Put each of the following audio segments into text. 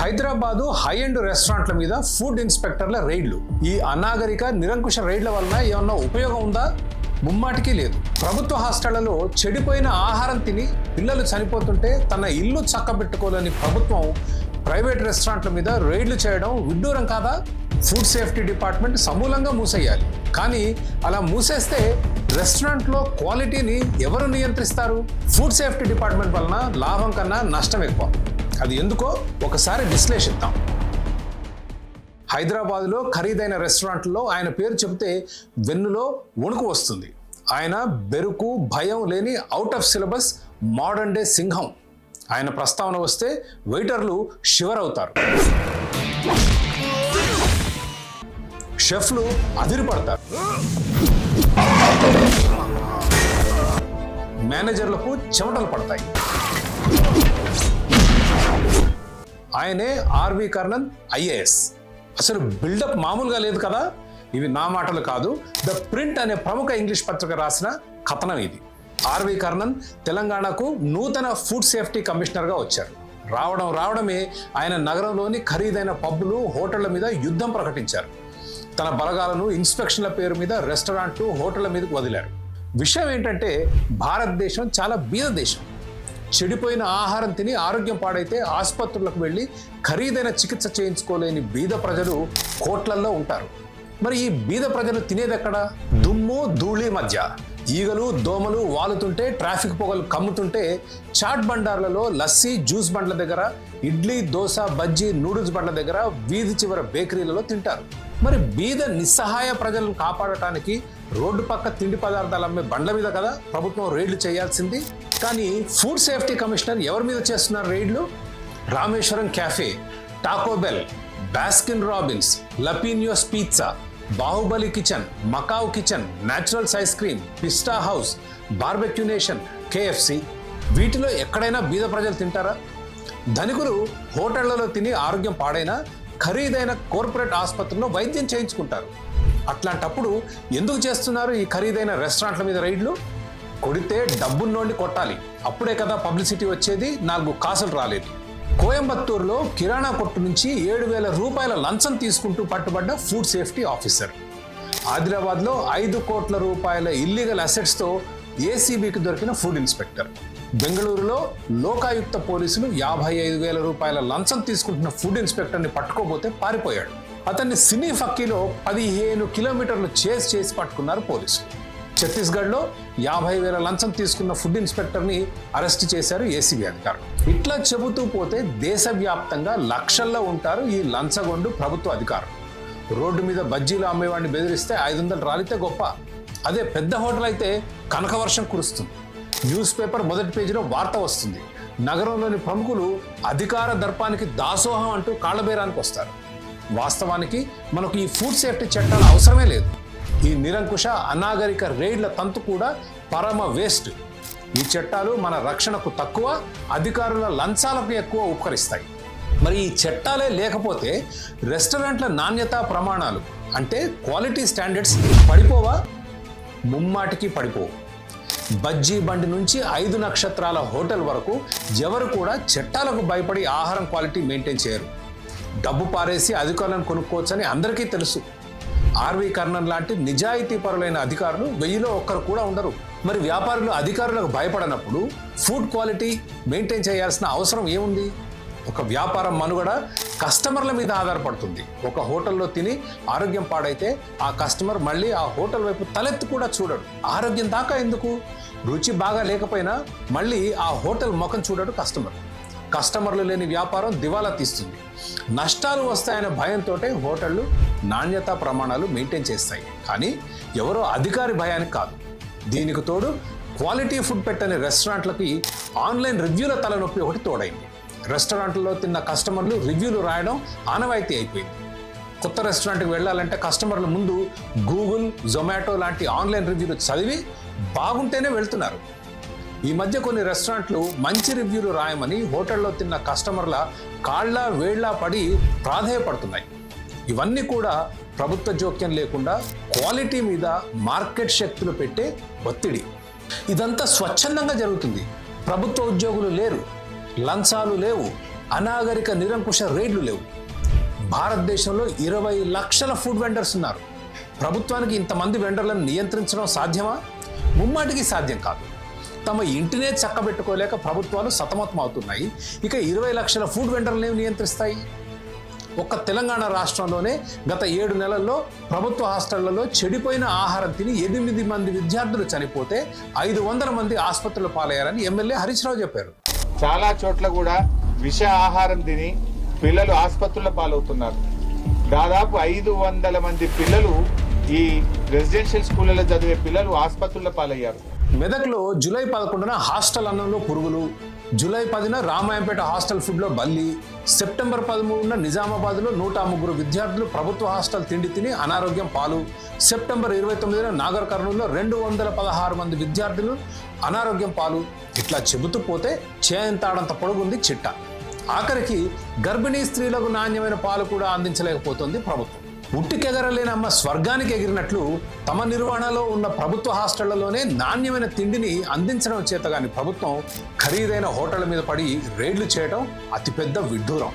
Hyderabad high end రెస్టారెంట్ల మీద food ఇన్స్పెక్టర్ల రైడ్లు. ఈ అనాగరిక నిరంకుశ రైడ్ల వలన ఏమన్నా ఉపయోగం ఉందా? ముమ్మాటికి లేదు. ప్రభుత్వ హాస్టళ్ళలో చెడిపోయిన ఆహారం తిని పిల్లలు చనిపోతుంటే తన ఇల్లు చక్కబెట్టుకోలేని ప్రభుత్వం ప్రైవేట్ రెస్టారెంట్ల మీద రైడ్లు చేయడం విడ్డూరం కాదా? ఫుడ్ సేఫ్టీ డిపార్ట్మెంట్ సమూలంగా మూసేయాలి. కానీ అలా మూసేస్తే రెస్టారెంట్లో క్వాలిటీని ఎవరు నియంత్రిస్తారు? ఫుడ్ సేఫ్టీ డిపార్ట్మెంట్ వలన లాభం కన్నా నష్టం ఎక్కువ. అది ఎందుకో ఒకసారి విశ్లేషిద్దాం. హైదరాబాద్లో ఖరీదైన రెస్టారెంట్లో ఆయన పేరు చెబితే వెన్నులో వణుకు వస్తుంది. ఆయన బెరుకు భయం లేని out of syllabus modern day సింహం. ఆయన ప్రస్తావన వస్తే వెయిటర్లు షివర్ అవుతారు షెఫ్లు అదిరిపడతారు. మేనేజర్లకు చెమటలు పడతాయి. ఆయనే ఆర్వి కర్ణన్ ఐఏఎస్. అసలు బిల్డప్ మామూలుగా లేదు కదా? ఇవి నా మాటలు కాదు. ద ప్రింట్ అనే ప్రముఖ ఇంగ్లీష్ పత్రిక రాసిన కథనం ఇది. ఆర్వి కర్ణన్ తెలంగాణకు నూతన ఫుడ్ సేఫ్టీ కమిషనర్గా వచ్చారు. రావడం రావడమే ఆయన నగరంలోని ఖరీదైన పబ్బులు హోటళ్ళ మీద యుద్ధం ప్రకటించారు. తన బలగాలను ఇన్స్పెక్షన్ల పేరు మీద రెస్టారెంట్లు హోటళ్ళ మీదకు వదిలారు. విషయం ఏంటంటే భారతదేశం చాలా బీద దేశం. చెడిపోయిన ఆహారం తిని ఆరోగ్యం పాడైతే ఆసుపత్రులకు వెళ్ళి ఖరీదైన చికిత్స చేయించుకోలేని బీద ప్రజలు కోట్లల్లో ఉంటారు. మరి ఈ బీద ప్రజలు తినేదెక్కడ? దుమ్ము ధూళి మధ్య. ఈగలు దోమలు వాలుతుంటే ట్రాఫిక్ పొగలు కమ్ముతుంటే చాట్ బండార్లలో లస్సీ జ్యూస్ బండ్ల దగ్గర ఇడ్లీ దోశ బజ్జీ నూడిల్స్ బండ్ల దగ్గర వీధి చివర బేకరీలలో తింటారు. మరి బీద నిస్సహాయ ప్రజలను కాపాడటానికి రోడ్డు పక్క తిండి పదార్థాలు అమ్మే బండ్ల మీద కదా ప్రభుత్వం రైడ్లు చేయాల్సింది. కానీ ఫుడ్ సేఫ్టీ కమిషనర్ ఎవరి మీద చేస్తున్నారు రైడ్లు? Rameshwaram Cafe Taco Bell Baskin Robbins La Pino'z Pizza Baahubali Kitchen Macaw Kitchen Naturals Ice Cream Pista House Barbeque Nation KFC వీటిలో ఎక్కడైనా బీద ప్రజలు తింటారా? ధనికులు హోటళ్ళలో తిని ఆరోగ్యం పాడైనా ఖరీదైన కార్పొరేట్ ఆసుపత్రిలో వైద్యం చేయించుకుంటారు. అట్లాంటప్పుడు ఎందుకు చేస్తున్నారు ఈ ఖరీదైన రెస్టారెంట్ల మీద రైడ్లు? కొడితే డబ్బున్నోండి కొట్టాలి. అప్పుడే కదా పబ్లిసిటీ వచ్చేది నాలుగు కాసులు రాలేదు. కోయంబత్తూరులో కిరాణా కొట్టు నుంచి ఏడు వేల రూపాయల లంచం తీసుకుంటూ పట్టుబడ్డ ఫుడ్ సేఫ్టీ ఆఫీసర్. ఆదిలాబాద్లో ఐదు కోట్ల రూపాయల ఇల్లీగల్ అసెట్స్తో ఏసీబీకి దొరికిన ఫుడ్ ఇన్స్పెక్టర్. బెంగళూరులో లోకాయుక్త పోలీసులు యాభై ఐదు వేల రూపాయల లంచం తీసుకుంటున్న ఫుడ్ ఇన్స్పెక్టర్ని పట్టుకోబోతే పారిపోయాడు. అతన్ని సినీ ఫక్కీలో పదిహేను కిలోమీటర్లు చేసి చేసి పట్టుకున్నారు పోలీసులు. ఛత్తీస్గఢ్లో యాభై వేల లంచం తీసుకున్న ఫుడ్ ఇన్స్పెక్టర్ని అరెస్ట్ చేశారు ఏసీబీ అధికారులు. ఇట్లా చెబుతూ పోతే దేశవ్యాప్తంగా లక్షల్లో ఉంటారు ఈ లంచగొండు ప్రభుత్వ అధికారులు. రోడ్డు మీద బజ్జీలు అమ్మేవాడిని బెదిరిస్తే ఐదు వందలు రాలితే గొప్ప. అదే పెద్ద హోటల్ అయితే కనకవర్షం కురుస్తుంది. న్యూస్ పేపర్ మొదటి పేజీలో వార్త వస్తుంది. నగరంలోని ప్రముఖులు అధికార దర్పానికి దాసోహం అంటూ కాళ్ళబేరానికి వస్తారు. వాస్తవానికి మనకు ఈ ఫుడ్ సేఫ్టీ చట్టాలు అవసరమే లేదు. ఈ నిరంకుశ అనాగరిక రైడ్ల తంతు కూడా పరమ వేస్ట్ ఈ చట్టాలు మన రక్షణకు తక్కువ అధికారుల లంచాలకు ఎక్కువ ఉపకరిస్తాయి. మరి ఈ చట్టాలే లేకపోతే రెస్టారెంట్ల నాణ్యత ప్రమాణాలు అంటే క్వాలిటీ స్టాండర్డ్స్ పడిపోవా? ముమ్మాటికి పడిపోవు. బజ్జీ బండి నుంచి ఐదు నక్షత్రాల హోటల్ వరకు ఎవరు కూడా చట్టాలకు భయపడి ఆహారం క్వాలిటీ మెయింటైన్ చేయరు. డబ్బు పారేసి అధికారులను కొనుక్కోవచ్చని అందరికీ తెలుసు. ఆర్వి కర్ణన్ లాంటి నిజాయితీ పరులైన అధికారులు వెయ్యిలో ఒక్కరు కూడా ఉండరు. మరి వ్యాపారులు అధికారులకు భయపడనప్పుడు ఫుడ్ క్వాలిటీ మెయింటైన్ చేయాల్సిన అవసరం ఏముంది? ఒక వ్యాపారం మనుగడ కస్టమర్ల మీద ఆధారపడుతుంది. ఒక హోటల్లో తిని ఆరోగ్యం పాడైతే ఆ కస్టమర్ మళ్ళీ ఆ హోటల్ వైపు తలెత్తి కూడా చూడడు. ఆరోగ్యం దాకా ఎందుకు? రుచి బాగా లేకపోయినా మళ్ళీ ఆ హోటల్ ముఖం చూడడు కస్టమర్. కస్టమర్లు లేని వ్యాపారం దివాలా తీస్తుంది. నష్టాలు వస్తాయనే భయంతో హోటళ్ళు నాణ్యతా ప్రమాణాలు మెయింటైన్ చేస్తాయి. కానీ ఎవరో అధికారి భయానికి కాదు. దీనికి తోడు క్వాలిటీ ఫుడ్ పెట్టని రెస్టారెంట్లకి ఆన్లైన్ రివ్యూల తలనొప్పి ఒకటి తోడైంది. రెస్టారెంట్లలో తిన్న కస్టమర్లు రివ్యూలు రాయడం ఆనవాయితీ అయిపోయింది. కొత్త రెస్టారెంట్కి వెళ్ళాలంటే కస్టమర్ల ముందు గూగుల్ జొమాటో లాంటి ఆన్లైన్ రివ్యూలు చదివి బాగుంటేనే వెళ్తున్నారు. ఈ మధ్య కొన్ని రెస్టారెంట్లు మంచి రివ్యూలు రాయమని హోటల్లో తిన్న కస్టమర్ల కాళ్ళ వేళ్ళ పడి ప్రాధేయపడుతున్నాయి. ఇవన్నీ కూడా ప్రభుత్వ జోక్యం లేకుండా క్వాలిటీ మీద మార్కెట్ శక్తులు పెట్టే ఒత్తిడి. ఇదంతా స్వచ్ఛందంగా జరుగుతుంది. ప్రభుత్వ ఉద్యోగులు లేరు లంచాలు లేవు అనాగరిక నిరంకుశ రేట్లు లేవు. భారతదేశంలో ఇరవై లక్షల ఫుడ్ వెండర్స్ ఉన్నారు. ప్రభుత్వానికి ఇంతమంది వెండర్లను నియంత్రించడం సాధ్యమా? ముమ్మాటికి సాధ్యం కాదు. తమ ఇంటినే చక్కబెట్టుకోలేక ప్రభుత్వాలు సతమతం అవుతున్నాయి ఇక ఇరవై లక్షల ఫుడ్ వెండర్లను ఏమి నియంత్రిస్తాయి? ఒక్క తెలంగాణ రాష్ట్రంలోనే గత ఏడు నెలల్లో ప్రభుత్వ హాస్టళ్ళలో చెడిపోయిన ఆహారం తిని ఎనిమిది మంది విద్యార్థులు చనిపోతే ఐదు వందల మంది ఆసుపత్రులు పాలయ్యారని ఎమ్మెల్యే హరీష్ రావు చెప్పారు. చాలా చోట్ల కూడా విష ఆహారం తిని పిల్లలు ఆసుపత్రుల పాలవుతున్నారు. దాదాపు ఐదు వందల మంది పిల్లలు ఈ రెసిడెన్షియల్ స్కూళ్ళలో చదివే పిల్లలు ఆసుపత్రుల పాలయ్యారు. మెదక్లో జూలై పదకొండున హాస్టల్ అన్నంలో పురుగులు జూలై పదిన రామాయంపేట హాస్టల్ ఫుడ్లో బల్లి సెప్టెంబర్ పదమూడున నిజామాబాద్లో నూట ముగ్గురు విద్యార్థులు ప్రభుత్వ హాస్టల్ తిండి తిని అనారోగ్యం పాలు సెప్టెంబర్ ఇరవై తొమ్మిదిన నాగర్ కర్నూలులో రెండు వందల పదహారు మంది విద్యార్థులు అనారోగ్యం పాలు. ఇట్లా చెబుతూ పోతే చేయంతాడంత పొడుగుంది చిట్ట. ఆఖరికి గర్భిణీ స్త్రీలకు నాణ్యమైన పాలు కూడా అందించలేకపోతుంది ప్రభుత్వం. ఉట్టికెగరలేనమ్మ స్వర్గానికి ఎగిరినట్లు తమ నిర్వహణలో ఉన్న ప్రభుత్వ హాస్టళ్ళలోనే నాణ్యమైన తిండిని అందించడం చేతగాని ప్రభుత్వం ఖరీదైన హోటళ్ళ మీద పడి రేడ్లు చేయడం అతిపెద్ద విడ్డూరం.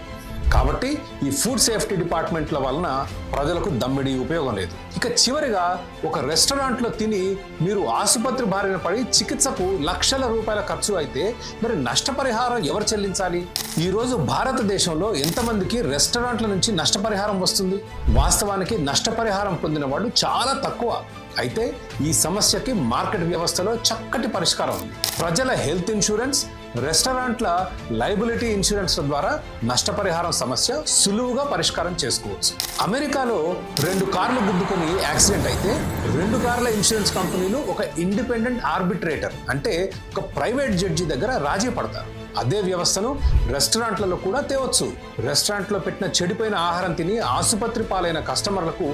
కాబట్టి ఈ ఫుడ్ సేఫ్టీ డిపార్ట్మెంట్ల వలన ప్రజలకు దమ్మిడి ఉపయోగం లేదు. ఇక చివరిగా ఒక రెస్టారెంట్లో తిని మీరు ఆసుపత్రి బారిన పడి చికిత్సకు లక్షల రూపాయల ఖర్చు అయితే మరి నష్టపరిహారం ఎవరు చెల్లించాలి? ఈరోజు భారతదేశంలో ఎంతమందికి రెస్టారెంట్ల నుంచి నష్టపరిహారం వస్తుంది? వాస్తవానికి నష్టపరిహారం పొందిన వాళ్ళు చాలా తక్కువ. అయితే ఈ సమస్యకి మార్కెట్ వ్యవస్థలో చక్కటి పరిష్కారం ఉంది. ప్రజల హెల్త్ ఇన్సూరెన్స్ రెస్టారెంట్ల లైబిలిటీ ఇన్సూరెన్స్ల ద్వారా నష్టపరిహారం సమస్య సులువుగా పరిష్కారం చేసుకోవచ్చు. అమెరికాలో రెండు కార్లు గుద్దుకొని యాక్సిడెంట్ అయితే రెండు కార్ల ఇన్సూరెన్స్ కంపెనీలు ఒక ఇండిపెండెంట్ ఆర్బిట్రేటర్ అంటే ఒక ప్రైవేట్ జడ్జి దగ్గర రాజీ పడతారు. అదే వ్యవస్థను రెస్టారెంట్లలో కూడా తేవచ్చు. రెస్టారెంట్లో పెట్టిన చెడిపోయిన ఆహారం తిని ఆసుపత్రి పాలైన కస్టమర్లకు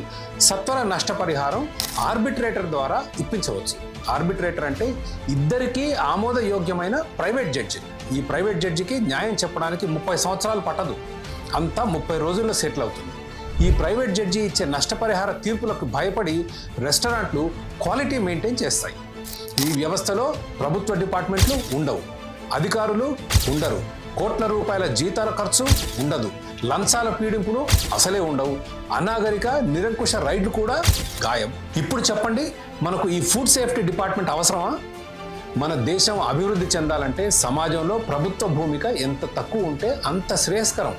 సత్వర నష్టపరిహారం ఆర్బిట్రేటర్ ద్వారా ఇప్పించవచ్చు. ఆర్బిట్రేటర్ అంటే ఇద్దరికీ ఆమోదయోగ్యమైన ప్రైవేట్ జడ్జి. ఈ ప్రైవేట్ జడ్జికి న్యాయం చెప్పడానికి ముప్పై సంవత్సరాలు పట్టదు. అంతా ముప్పై రోజుల్లో సెటిల్ అవుతుంది. ఈ ప్రైవేట్ జడ్జి ఇచ్చే నష్టపరిహార తీర్పులకు భయపడి రెస్టారెంట్లు క్వాలిటీ మెయింటైన్ చేస్తాయి. ఈ వ్యవస్థలో ప్రభుత్వ డిపార్ట్మెంట్లు ఉండవు. అధికారులు ఉండరు. కోట్ల రూపాయల జీతాల ఖర్చు ఉండదు. లంచాల పీడింపులు అసలే ఉండవు. అనాగరిక నిరంకుశ రైడ్లు కూడా గాయం. ఇప్పుడు చెప్పండి మనకు ఈ ఫుడ్ సేఫ్టీ డిపార్ట్మెంట్ అవసరమా? మన దేశం అభివృద్ధి చెందాలంటే సమాజంలో ప్రభుత్వ భూమిక ఎంత తక్కువ ఉంటే అంత శ్రేయస్కరం.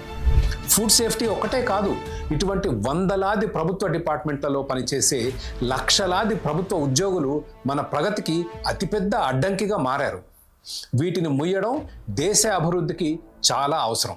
ఫుడ్ సేఫ్టీ ఒక్కటే కాదు ఇటువంటి వందలాది ప్రభుత్వ డిపార్ట్మెంట్లలో పనిచేసే లక్షలాది ప్రభుత్వ ఉద్యోగులు మన ప్రగతికి అతిపెద్ద అడ్డంకిగా మారారు. వీటిని ముయ్యడం దేశ అభివృద్ధికి చాలా అవసరం.